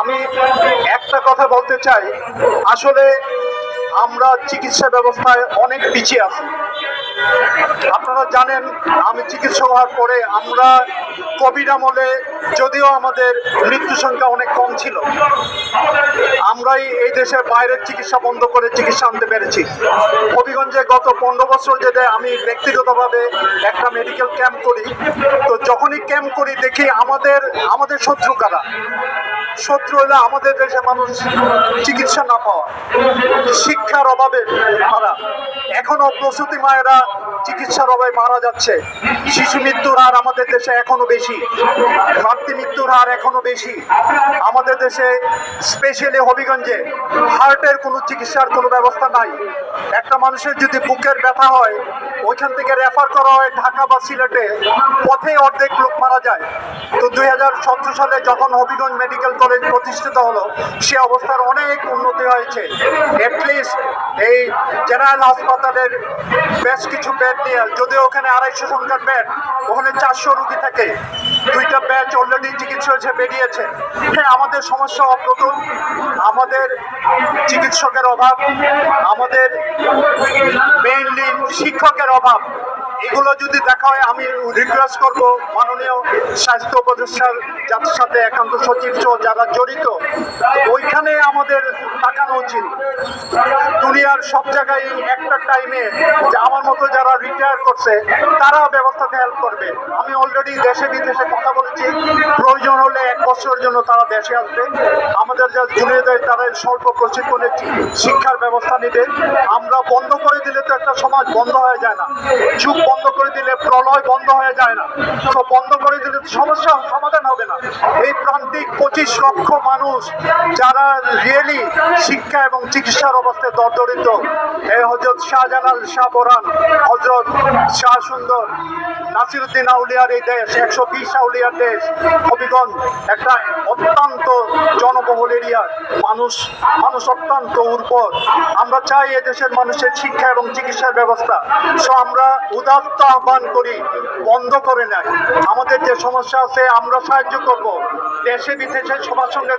আমি একটা কথা বলতে চাই। আসলে আমরা চিকিৎসা ব্যবস্থায় অনেক পিছিয়ে আছি। আপনারা জানেন, আমি চিকিৎসক হওয়ার পরে আমরা কোভিড আমলে যদিও আমাদের মৃত্যু সংখ্যা অনেক কম ছিল, আমরাই এই দেশের বাইরের চিকিৎসা বন্ধ করে চিকিৎসা আনতে পেরেছি। হবিগঞ্জে গত পনেরো বছর যেটা আমি ব্যক্তিগতভাবে একটা মেডিকেল ক্যাম্প করি। তো যখনই ক্যাম্প করি, দেখি আমাদের আমাদের শত্রু কারা? শত্রু হলো আমাদের দেশে মানুষ চিকিৎসা না পাওয়া। শিক্ষার অভাবে মারা এখনও প্রসূতি মায়েরা চিকিৎসার অভাবে মারা যাচ্ছে। শিশু মৃত্যুর হার আমাদের দেশে এখনও বেশি। মাতৃ মৃত্যুর হার এখনও বেশি। আমাদের দেশে স্পেশালি হবিগঞ্জে হার্টের কোনো চিকিৎসার কোনো ব্যবস্থা নাই। একটা মানুষের যদি বুকের ব্যথা হয়, ওইখান থেকে রেফার করা হয় ঢাকা বা সিলেটে পথে অর্ধেক লোক মারা যায়। তো দুই হাজার সতেরো সালে যখন হবিগঞ্জ মেডিকেল কলেজ প্রতিষ্ঠিত হলো, সে অবস্থার অনেক উন্নতি হয়েছে। অ্যাটলিস্ট এই জেনারেল হাসপাতালের বেশ কিছু বেড নিয়ে যদিও ওখানে আড়াইশো সংখ্যার বেড ওখানে চারশো রুগী থাকে। দুইটা ব্যাচ অলরেডি চিকিৎসা হয়েছে, বেরিয়েছে। হ্যাঁ আমাদের সমস্যা অপ্রতুল। আমাদের চিকিৎসকের অভাব। আমাদের মেইনলি শিক্ষকের অভাব। এগুলো যদি দেখা হয়, আমি রিকোয়েস্ট করব মাননীয় স্বাস্থ্য উপদেষ্টার যাদের সাথে একান্ত সচিব যারা জড়িত, ওইখানে আমাদের তাকানো উচিত। দুনিয়ার সব জায়গায় একটা টাইমে যে আমার মতো যারা রিটায়ার করছে তারা ব্যবস্থাতে হেল্প করবে। আমি অলরেডি দেশে বিদেশে কথা বলেছি। প্রয়োজন হলে বছরের জন্য তারা দেশে আসবে। আমাদের যা জুনিয়রদের, তারা স্বল্প প্রশিক্ষণের শিক্ষার ব্যবস্থা নেবে। আমরা বন্ধ করে দিলে তো একটা সমাজ বন্ধ হয়ে যায় না। যুগ বন্ধ প্রলয় বন্ধ হয়ে যায় না। তো বন্ধ করে দিলে সমস্যা, সমাধান হবে না। এই প্রান্তিক পঁচিশ লক্ষ মানুষ যারা রিয়েলি শিক্ষা এবং চিকিৎসার অবস্থায় দরদরিত। এই হজরত শাহজালাল শাহ বোরান হজরত শাহ সুন্দর, নাসিরুদ্দিন আউলিয়ার এই দেশ, একশো বিশ আউলিয়ার দেশ, হবিগঞ্জ, একটা অত্যন্ত জনবহুল এরিয়ার মানুষ মানুষ অত্যন্ত উর্বর। আমরা চাই এ দেশের মানুষের শিক্ষা এবং চিকিৎসার ব্যবস্থা। সো আমরা উদাত্ত আহ্বান করি বন্ধ করে নেয়। আমাদের যে সমস্যা আছে আমরা সাহায্য করব। দেশে বিদেশে সবার সঙ্গে